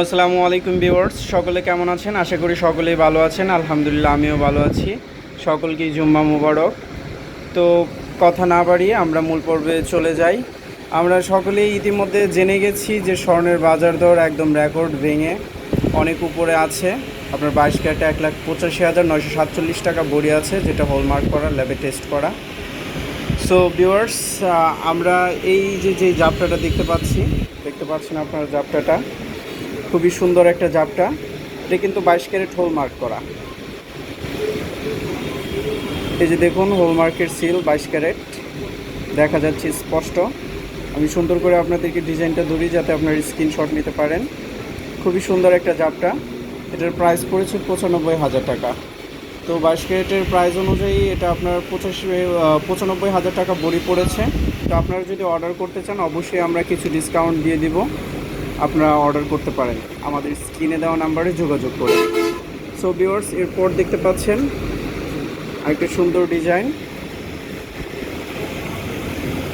আসসালামু আলাইকুম ভিউয়ার্স, সকলে কেমন আছেন? আশা করি সকলেই ভালো আছেন। আলহামদুলিল্লাহ, আমিও ভালো আছি। সকলকেই জুম্মা মুবারক। তো কথা না বাড়িয়ে আমরা মূল পর্বে চলে যাই। আমরা সকলেই ইতিমধ্যে জেনে গেছি যে স্বর্ণের বাজার দর একদম রেকর্ড ভেঙে অনেক উপরে আছে। আপনার বাইশ ক্যারেটে এক লাখ পঁচাশি হাজার নয়শো সাতচল্লিশ টাকা বড়ি আছে, যেটা হলমার্ক করা, ল্যাবে টেস্ট করা। সো ভিউয়ার্স আমরা এই যে যে জাপটাটা দেখতে পাচ্ছি, দেখতে পাচ্ছেন আপনার জাপটাটা খুবই সুন্দর একটা জাপটা। এটা কিন্তু বাইশ ক্যারেট হোলমার্ক করা। এই যে দেখুন হোলমার্কের সিল বাইশ ক্যারেট। দেখা যাচ্ছে স্পষ্ট। আমি সুন্দর করে আপনাদেরকে ডিজাইনটা ধরি যাতে আপনার স্ক্রিনশট নিতে পারেন। খুবই সুন্দর একটা জাপটা। এটার প্রাইস পড়েছে পঁচানব্বই হাজার টাকা। তো বাইশ ক্যারেটের প্রাইস অনুযায়ী এটা আপনার পঁচাশি পঁচানব্বই হাজার টাকা বড়ি পড়েছে। তো আপনারা যদি অর্ডার করতে চান, অবশ্যই আমরা কিছু ডিসকাউন্ট দিয়ে দিব। আপনারা অর্ডার করতে পারেন। আমাদের স্ক্রিনে দেওয়া নাম্বারে যোগাযোগ করে সো ভিউয়ার্স এরপর দেখতে পাচ্ছেন আরেকটা সুন্দর ডিজাইন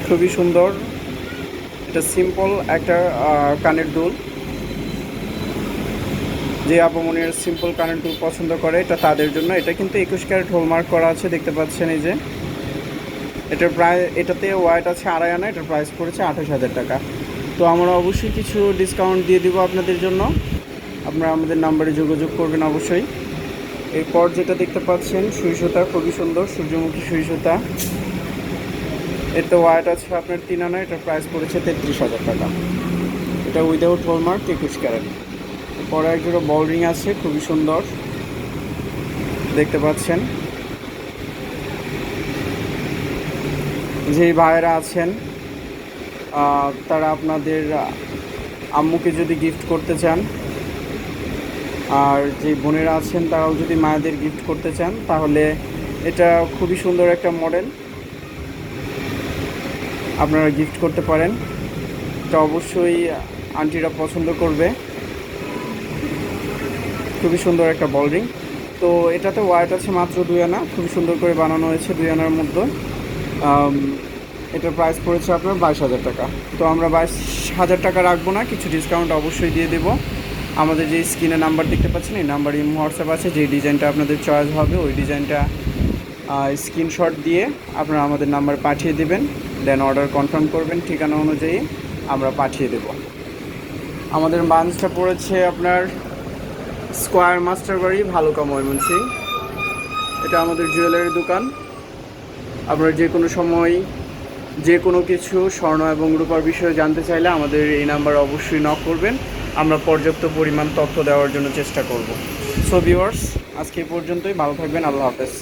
খুবই সুন্দর। এটা সিম্পল একটা কানের দুল। যে আপমনের সিম্পল কানের দুল পছন্দ করে, এটা তাদের জন্য। এটা কিন্তু একুশ ক্যারেট হোলমার্ক করা আছে, দেখতে পাচ্ছেন এই যে। এটার প্রায়, এটাতে ওয়াইট আছে আড়াই আনা, এটার প্রাইস পড়েছে আঠাশ হাজার টাকা। তো আমরা অবশ্যই কিছু ডিসকাউন্ট দিয়ে দিব আপনাদের জন্য। আপনারা আমাদের নাম্বারে যোগাযোগ করবেন অবশ্যই। এরপর যেটা দেখতে পাচ্ছেন সুই সুতা খুবই সুন্দর, সূর্যমুখী সুই সুতা তো ওয়াইট আছে আপনার তিন আনা, এটার প্রাইস পড়েছে তেত্রিশ হাজার টাকা। এটা উইদাউট হোলমার্ক একুশ ক্যারেট পরে একজোড়া বল রিং আছে, খুবই সুন্দর। দেখতে পাচ্ছেন। যেই ভাইয়েরা আছেন তারা আপনাদের আম্মুকে যদি গিফট করতে চান, আর যে বোনেরা আছেন তারাও যদি মায়েদের গিফট করতে চান, তাহলে এটা খুবই সুন্দর একটা মডেল আপনারা গিফট করতে পারেন। এটা অবশ্যই আন্টিরা পছন্দ করবে। খুবই সুন্দর একটা বল রিং তো এটাতে ওয়াইট আছে মাত্র দুই আনা। খুবই সুন্দর করে বানানো হয়েছে দুই আনার মধ্যে। এটার প্রাইস পড়েছে আপনার বাইশ হাজার টাকা। তো আমরা বাইশ হাজার টাকা রাখব না, কিছু ডিসকাউন্ট অবশ্যই দিয়ে দেবো। আমাদের যে স্ক্রিনে নাম্বার দেখতে পাচ্ছেন, এই নাম্বার হোয়াটসঅ্যাপ আছে, যে ডিজাইনটা আপনাদের চয়েস হবে, ওই ডিজাইনটা স্ক্রিনশট দিয়ে আপনারা আমাদের নাম্বার পাঠিয়ে দেবেন দেন অর্ডার কনফার্ম করবেন ঠিকানা অনুযায়ী আমরা পাঠিয়ে দেব। আমাদের বাঞ্চটা পড়েছে আপনার স্কোয়ার মাস্টার বাড়ি ভালুকা ময়মনসিং এটা আমাদের জুয়েলারি দোকান। আপনারা যে কোনো সময় যে কোনো কিছু স্বর্ণ এবং রূপার বিষয়ে জানতে চাইলে আমাদের এই নাম্বার অবশ্যই নক করবেন। আমরা পর্যাপ্ত পরিমাণ তথ্য দেওয়ার জন্য চেষ্টা করব। সো ভিওয়ার্স আজকে এই পর্যন্তই। ভালো থাকবেন। আল্লাহ হাফেজ।